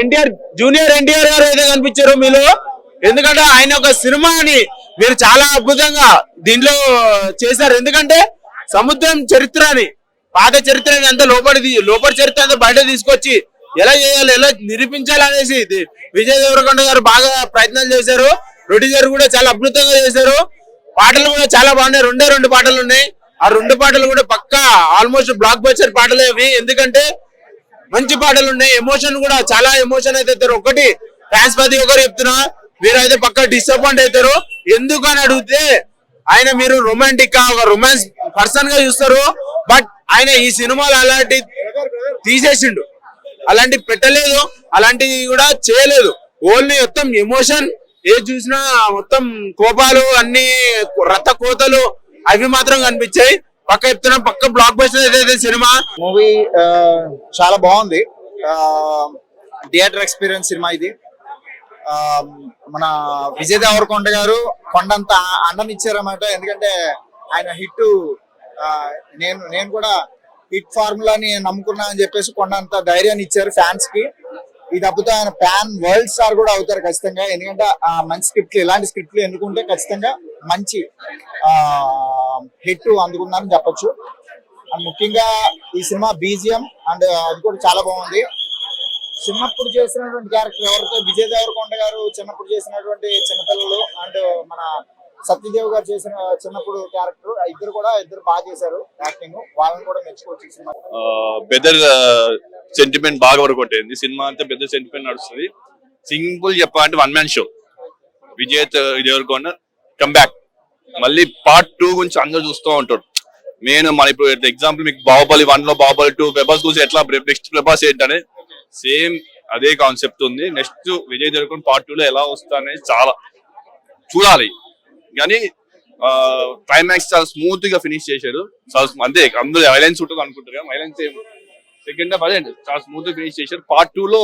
NTR junior NTR గారు అయితే కనిపించారు మీలో? ఎందుకంటే ఆయన ఒక సినిమాని మీరు చాలా అద్భుతంగా దీంట్లో చేశారు. ఎందుకంటే సముద్రం చరిత్రని పాత చరిత్రని అంతా లోపలి లోపల చరిత్ర అంతా బయట తీసుకొచ్చి ఎలా చేయాలి ఎలా నిరూపించాలి అనేసి విజయ్ దేవరకొండ గారు బాగా ప్రయత్నాలు చేశారు. ప్రొడ్యూసర్ కూడా చాలా అద్భుతంగా చేశారు. పాటలు కూడా చాలా బాగున్నాయి. రెండే రెండు పాటలు ఉన్నాయి. ఆ రెండు పాటలు కూడా పక్కా ఆల్మోస్ట్ బ్లాక్ బస్టర్ పాటలే అవి. ఎందుకంటే మంచి పాటలు ఉన్నాయి. ఎమోషన్ కూడా చాలా ఎమోషన్ అయితే అవుతారు ఒకటి ఫ్యాన్స్ ప్రతి ఒక్కరు చెప్తున్నా వీరైతే పక్క డిసప్పాయింట్ అవుతారు. ఎందుకు అని అడిగితే ఆయన మీరు రొమాంటిక్గా ఒక రొమాన్స్ పర్సన్గా చూస్తారు. బట్ ఆయన ఈ సినిమాలు అలాంటి తీసేసిండు. అలాంటి పెట్టలేదు. అలాంటివి కూడా చేయలేదు. ఓన్లీ మొత్తం ఎమోషన్ ఏది చూసినా మొత్తం కోపాలు అన్ని రథ కోతలు అవి మాత్రం కనిపించాయి. పక్క చెప్తున్నా పక్క బ్లాక్ బస్టర్ ఏదైతే సినిమా? మూవీ చాలా బాగుంది. థియేటర్ ఎక్స్పీరియన్స్ సినిమా ఇది. ఆ, మన విజయ్ దేవరకొండ గారు కొండంత అన్నం ఇచ్చారన్నమాట ఎందుకంటే ఆయన హిట్ నేను నేను కూడా హిట్ ఫార్ములాని నమ్ముకున్నా అని చెప్పేసి కొండంత ధైర్యాన్ని ఇచ్చారు ఫ్యాన్స్కి. ఇది తప్పితే ఆయన ఫ్యాన్ వరల్డ్ స్టార్ కూడా అవుతారు ఖచ్చితంగా. ఎందుకంటే ఆ మంచి స్క్రిప్ట్లు ఇలాంటి స్క్రిప్ట్లు ఎన్నుకుంటే ఖచ్చితంగా మంచి హిట్ అందుకున్నారని చెప్పొచ్చు. అండ్ ముఖ్యంగా ఈ సినిమా బీజిఎం అండ్ అది కూడా చాలా బాగుంది. చిన్నప్పుడు చేసినటువంటి క్యారెక్టర్ ఎవరితో? విజయ్ దేవరకొండ గారు చిన్నప్పుడు చేసినటువంటి చిన్నపిల్లలు అండ్ మన సత్యదేవ్ గారు చేసిన చిన్నప్పుడు క్యారెక్టర్ ఇద్దరు కూడా ఇద్దరు బాగా చేశారు యాక్టింగ్ వాళ్ళని కూడా మెచ్చుకోవచ్చు సినిమా. బెదర్ సెంటిమెంట్ బాగా వరకు కొట్టేది సినిమా అంతా పెద్ద సెంటిమెంట్ నడుస్తుంది. సింపుల్ చెప్పాలంటే one man show Vijay Devarakonda back మళ్ళీ పార్ట్ టూ గురించి అందరూ చూస్తూ ఉంటారు. మెయిన్ మన ఇప్పుడు ఎగ్జాంపుల్ మీకు బాహుబలి వన్లో బాహుబలి టూ ప్రభాస్ చూసి ఎట్లా నెక్స్ట్ ప్రభాస్ ఏంటనే సేమ్ అదే కాన్సెప్ట్ ఉంది. Next Vijay Devarakonda part two లో ఎలా వస్తా చాలా చూడాలి. కానీ క్లైమాక్స్ చాలా స్మూత్గా ఫినిష్ చేశారు. చాలా అంతే అందరూ వైలెన్స్ ఉంటుంది అనుకుంటారు వైలెన్స్ సెకండ్ హాఫ్ అదే చాలా స్మూత్గా ఫినిష్ చేశారు. పార్ట్ టూ లో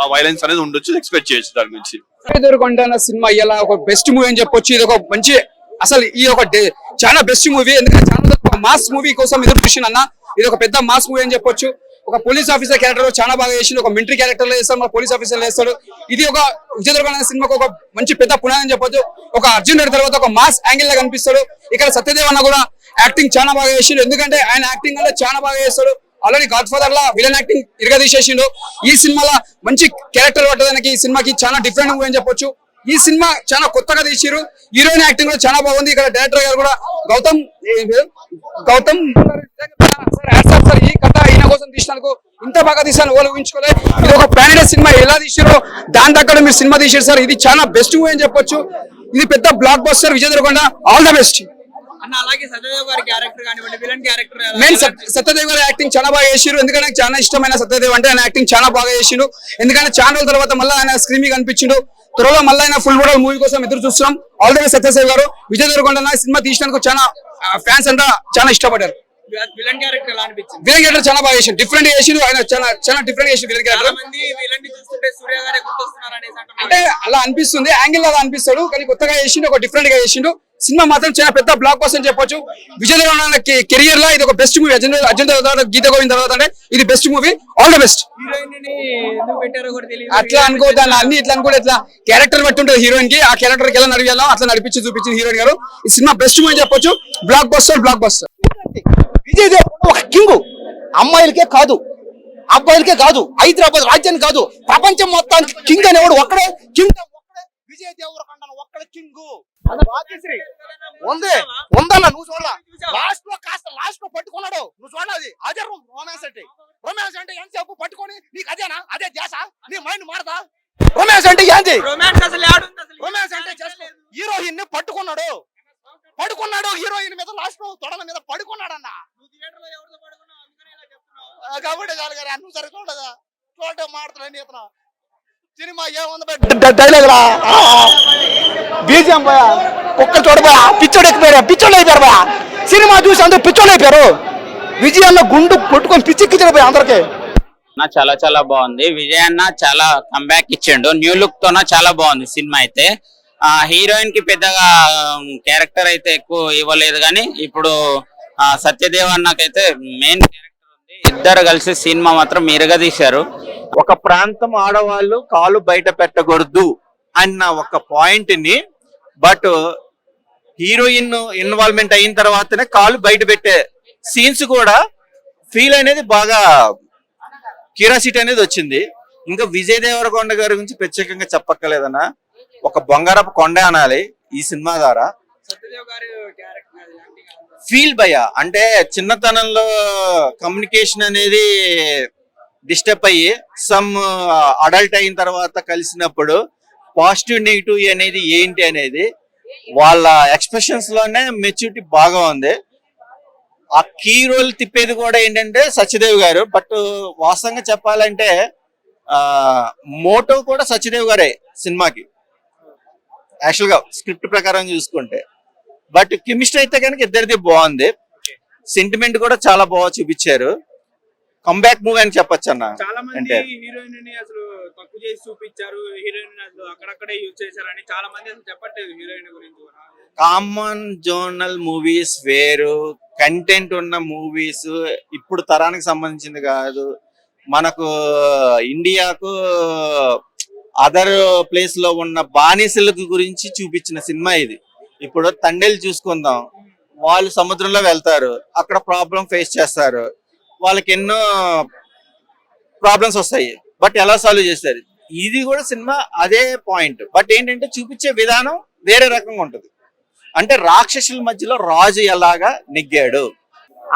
ఆ వైలెన్స్ అనేది ఉండొచ్చు ఎక్స్పెక్ట్ చేయొచ్చు దాని నుంచి ఎదుర్కొండ సినిమా ఇలా ఒక బెస్ట్ మూవీ అని చెప్పొచ్చు. ఇది ఒక మంచి అసలు ఈ ఒక చాలా బెస్ట్ మూవీ ఎందుకంటే చాలా మాస్ మూవీ కోసం ఎదురు చూసిన అన్న. ఇది ఒక పెద్ద మాస్ మూవీ అని చెప్పొచ్చు. ఒక పోలీస్ ఆఫీసర్ క్యారెక్టర్ చాలా బాగా చేసిండు. ఒక మిలిటరీ క్యారెక్టర్లో చేస్తాడు పోలీస్ ఆఫీసర్ వేస్తాడు ఇది ఒక విజయ సినిమాకు ఒక మంచి పెద్ద పునాది అని చెప్పొచ్చు. ఒక అర్జున్ రెడ్డి తర్వాత ఒక మాస్ యాంగిల్ లా కనిపిస్తాడు. ఇక్కడ సత్యదేవ్ అన్న కూడా యాక్టింగ్ చాలా బాగా చేసిండు. ఎందుకంటే ఆయన యాక్టింగ్ వల్ల చాలా బాగా చేస్తాడు. ఆల్రెడీ గాడ్ ఫాదర్ లా విలన్ యాక్టింగ్ ఇరగదీసేసిండు. ఈ సినిమాలో మంచి క్యారెక్టర్ పట్టడానికి ఈ సినిమాకి చాలా డిఫరెంట్ మూవీ అని చెప్పొచ్చు. ఈ సినిమా చాలా కొత్తగా తీసిరు హీరోయిన్ యాక్టింగ్ కూడా చాలా బాగుంది. ఇక్కడ డైరెక్టర్ గారు కూడా గౌతమ్ గౌతమ్. సార్ ఈ కథ ఈయన కోసం తీసినందుకు ఇంత బాగా తీసాను వాళ్ళు ఊహించుకోలే. ఇది ఒక ప్యానిడే సినిమా. ఎలా తీసిరో దాని దగ్గర మీరు సినిమా తీసారు సార్. ఇది చాలా బెస్ట్ మూవీ అని చెప్పొచ్చు. ఇది పెద్ద blockbuster Vijay all the best అన్న అలాగే సత్యదేవ్ గారి క్యారెక్టర్ కానివ్వండి విలన్ క్యారెక్టర్ మెయిన్ సత్యదేవ్ గారి యాక్టింగ్ చాలా బాగా చేసిరు ఎందుకంటే నాకు చాలా ఇష్టమైన సత్యదేవ్ అంటే ఆయన యాక్టింగ్ చాలా బాగా చేసిండు ఎందుకంటే చాలా రోజుల తర్వాత మళ్ళీ ఆయన స్క్రీన్ కనిపించిండు త్వరలో మళ్ళీ ఆయన ఫుల్ బోడల్ మూవీ కోసం ఎదురు చూస్తున్నాం. ఆల్ ద సత్యదేవ్ గారు విజయ్ దేవరకొండ అన్న సినిమా తీసినందుకు చాలా ఫ్యాన్స్ అంతా చాలా ఇష్టపడ్డారు. విలన్ క్యారెక్టర్ చాలా బాగా చేసిండు. డిఫరెంట్ చేసిండు. ఆయన చాలా చాలా డిఫరెంట్ చేసిండు విలన్ క్యారెక్టర్ అంటే అలా అనిపిస్తుంది. యాంగిల్ అలా అనిపిస్తాడు. కానీ కొత్తగా చేసిండు ఒక డిఫరెంట్గా చేసిండు. సినిమా మాత్రం చాలా పెద్ద బ్లాక్ బస్టర్ అని చెప్పొచ్చు విజయ్ దేవరకొండ కెరియర్లో ఇది ఒక బెస్ట్ మూవీ అర్జున్ అర్జున్ తర్వాత గీత గోవింద్ తర్వాత అంటే ఇది best movie all the best హీరోయిన్ని ఎందుకు పెట్టారో కూడా తెలియదు. అట్లా అనుకోవద్దు అన్న. అన్ని ఇట్లా అనుకోవద్దు ఇట్లా క్యారెక్టర్ బట్టి ఉంటుంది హీరోయిన్కి. ఆ క్యారెక్టర్కి ఎలా నడియాలో అట్లా నడిపించి చూపించింది హీరోయిన్ గారు. ఈ సినిమా బెస్ట్ మూవీ చెప్పొచ్చు. Blockbuster blockbuster Vijay Devarakonda ఒక కింగ్ అమ్మాయిలకే కాదు. అబ్బాయిలకే కాదు. హైదరాబాద్ రాజ్యానికి కాదు. ప్రపంచం మొత్తానికి కింగ్ అనేవాడు ఒక్కడే. కింగ్ విజయ్ దేవరకొండ ఒక్కడే కింగ్. భాగ్యశ్రీ ఉంది. ఉందన్న నువ్వు చూడాల. లాస్ట్లో కాస్త లాస్ట్లో పట్టుకున్నాడు. నువ్వు చూడాలి అదే? రొమాన్స్ అంటే. రొమాన్స్ అంటే ఎంతసేపు పట్టుకొని నీకు అదేనా? అదే ధ్యాస? నీ మైండ్ మారదా? రొమాన్స్ అంటే ఏంది? రొమాన్స్ అంటే జస్ట్ హీరోయిన్ని పట్టుకున్నాడు. పడుకున్నాడు హీరోయిన్ మీద లాస్ట్లో తొడల మీద పడుకున్నాడు అన్న కాబట్టి చాలు గారు అన్ను సరే చూడదా చూడటం మాడుతున్నాను ఇతను సినిమా ఏముంది డైలాగ్ రా బీజం పోయా? ఒక్క చూడబోయా పిచ్చోడు ఎక్కిపోయారు పిచ్చోళ్ళు అయిపోయారు బా సినిమా చూసి అందరూ పిచ్చోళ్ళు అయిపోయారు. విజయ్ అన్న గుండు కొట్టుకొని పిచ్చెక్కించాడు పోయి అందరికి. నా చాలా చాలా బాగుంది. విజయ్ అన్న చాలా కంబ్యాక్ ఇచ్చిండు. న్యూ లుక్ తోన చాలా బాగుంది సినిమా అయితే. ఆ హీరోయిన్కి పెద్దగా క్యారెక్టర్ అయితే ఎక్కువ ఇవ్వలేదు కానీ ఇప్పుడు సత్యదేవ్ అన్నకైతే మెయిన్ క్యారెక్టర్ ఉంది. ఇద్దరు కలిసి సినిమా మాత్రం మీరుగా తీశారు ఒక ప్రాంతం ఆడవాళ్ళు కాలు బయట పెట్టకూడదు అన్న ఒక పాయింట్ని బట్ హీరోయిన్ ఇన్వాల్వ్మెంట్ అయిన తర్వాతనే కాలు బయట పెట్టే సీన్స్ కూడా ఫీల్ అనేది బాగా క్యూరియాసిటీ అనేది వచ్చింది. ఇంకా విజయ్ దేవరకొండ గారి గురించి ప్రత్యేకంగా చెప్పక్కర్లేదన్న. ఒక బంగారపు కొండ అనాలి ఈ సినిమా ద్వారా. ఫీల్ భయ. అంటే చిన్నతనంలో కమ్యూనికేషన్ అనేది డిస్టర్బ్ అయ్యి సమ్ అడల్ట్ అయిన తర్వాత కలిసినప్పుడు పాజిటివ్ నెగిటివ్ అనేది ఏంటి అనేది వాళ్ళ ఎక్స్ప్రెషన్స్లోనే మెచ్యూరిటీ బాగా ఉంది. ఆ కీ రోల్ తిప్పేది కూడా ఏంటంటే సత్యదేవ్ గారు. బట్ వాస్తవంగా చెప్పాలంటే ఆ మోటో కూడా సత్యదేవ్ గారే సినిమాకి. యాక్చువల్గా స్క్రిప్ట్ ప్రకారం చూసుకుంటే. బట్ కెమిస్ట్రీ అయితే కనుక ఇద్దరిది బాగుంది. సెంటిమెంట్ కూడా చాలా బాగా చూపించారు. కంబ్యాక్ మూవీ అని చెప్పొచ్చు అన్న. చాలా మంది హీరోయిన్ని అసలు తక్కువ చేసి చూపించారు. హీరోయిన్ అసలు అక్కడక్కడే యూజ్ చేశారని చాలా మంది అసలు చెప్పట్లేదు హీరోయిన్ గురించి కామన్ జోనల్ మూవీస్ వేరు. కంటెంట్ ఉన్న మూవీస్ ఇప్పుడు తరానికి సంబంధించింది కాదు. మనకు ఇండియాకు అదర్ ప్లేస్లో ఉన్న బానిసల గురించి చూపించిన సినిమా ఇది. ఇప్పుడు తండేలు చూసుకుందాం. వాళ్ళు సముద్రంలో వెళ్తారు. అక్కడ ప్రాబ్లం ఫేస్ చేస్తారు. వాళ్ళకి ఎన్నో ప్రాబ్లమ్స్ వస్తాయి. బట్ ఎలా సాల్వ్ చేస్తారు? ఇది కూడా సినిమా అదే పాయింట్ బట్ ఏంటంటే చూపించే విధానం వేరే రకంగా ఉంటుంది. అంటే రాక్షసుల మధ్యలో రాజు ఎలాగా నెగ్గాడు?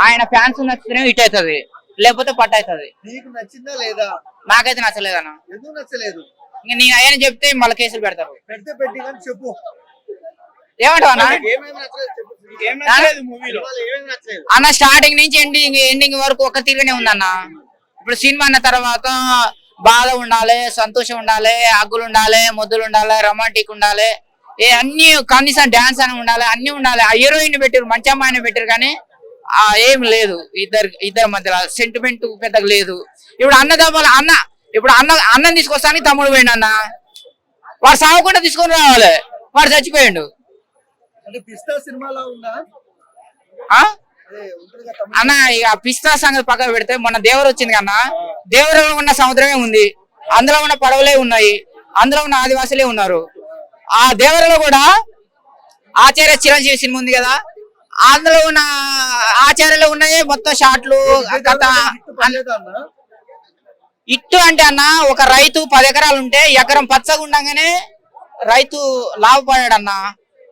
ఆయన ఫ్యాన్స్ నచ్చితేనే హిట్ అవుతుంది. లేకపోతే పట్ట అవుతుంది. నీకు నచ్చిందా లేదా? నాకైతే నచ్చలేదన్న. ఎందుకు నచ్చలేదు? ఇంకా నేను అయ్యని చెప్తే మళ్ళీ కేసులు పెడతారు. పెడితే పెట్టి కానీ చెప్పు. ఏమంటావు అన్న? ఏమేమి నచ్చలేదు చెప్పు. అన్న స్టార్టింగ్ నుంచి ఎండింగ్ ఎండింగ్ వరకు ఒక తిరిగినే ఉందన్న. ఇప్పుడు సినిమా అన్న తర్వాత బాధ ఉండాలి సంతోషం ఉండాలి అగ్గులు ఉండాలి ముద్దులు ఉండాలి రొమాంటిక్ ఉండాలి. ఏ అన్ని కనీసం డాన్స్ అని ఉండాలి అన్ని ఉండాలి. ఆ హీరోయిన్ పెట్టారు మంచి అమ్మాయిని పెట్టారు కానీ ఆ ఏం లేదు. ఇద్దరు ఇద్దరి మధ్యలో సెంటిమెంట్ పెద్దగా లేదు. ఇప్పుడు అన్నదమ్ముల అన్న ఇప్పుడు అన్న అన్నం తీసుకొస్తానికి తమ్ముడు పోయిండు అన్న. వాడు సాగకుండా తీసుకొని రావాలి. వాడు చచ్చిపోయిండు. అన్న ఇక పిస్తా సంగతి పక్కన పెడితే మొన్న దేవరు వచ్చింది కన్నా. దేవరంలో ఉన్న సముద్రమే ఉంది. అందులో ఉన్న పడవలే ఉన్నాయి. అందులో ఉన్న ఆదివాసులే ఉన్నారు. ఆ దేవరలో కూడా ఆచార్య చిరంజీవి సినిమా ఉంది కదా. అందులో ఉన్న ఆచార్యలో ఉన్నాయి మొత్తం షాట్లు కథ. ఇట్టు అంటే అన్న ఒక రైతు పది ఎకరాలు ఉంటే ఎకరం పచ్చగా ఉండగానే రైతు లాభపడాడు అన్న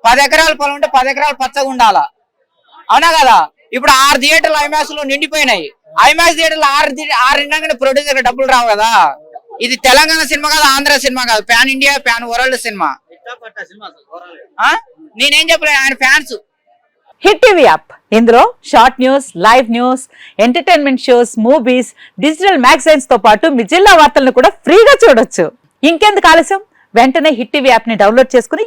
పది ఎకరాల పొలం ఉంటే పది ఎకరాలు పచ్చగా ఉండాల? అవునా కదా? ఇప్పుడు ఆరు థియేటర్లు ఐమాక్స్లో నిండిపోయినాయి. ఐమాక్స్ థియేటర్లు ఆరు ఆరు నిండగానే ప్రొడ్యూసర్ డబ్బులు రావు కదా? ఇది తెలంగాణ సినిమా కాదు ఆంధ్ర సినిమా కాదు. ప్యాన్ ఇండియా ప్యాన్ వరల్డ్ సినిమా. ఆ? నేనేం చెప్పలేదు ఆయన ఫ్యాన్స్. Hit TV app. ఇందులో short news live news entertainment shows movies digital మ్యాగజైన్స్తో పాటు మీ జిల్లా వార్తలను కూడా ఫ్రీగా చూడొచ్చు. ఇంకెందుకు ఆలస్యం? వెంటనే హిట్ టీవీ యాప్ని డౌన్లోడ్ చేసుకుని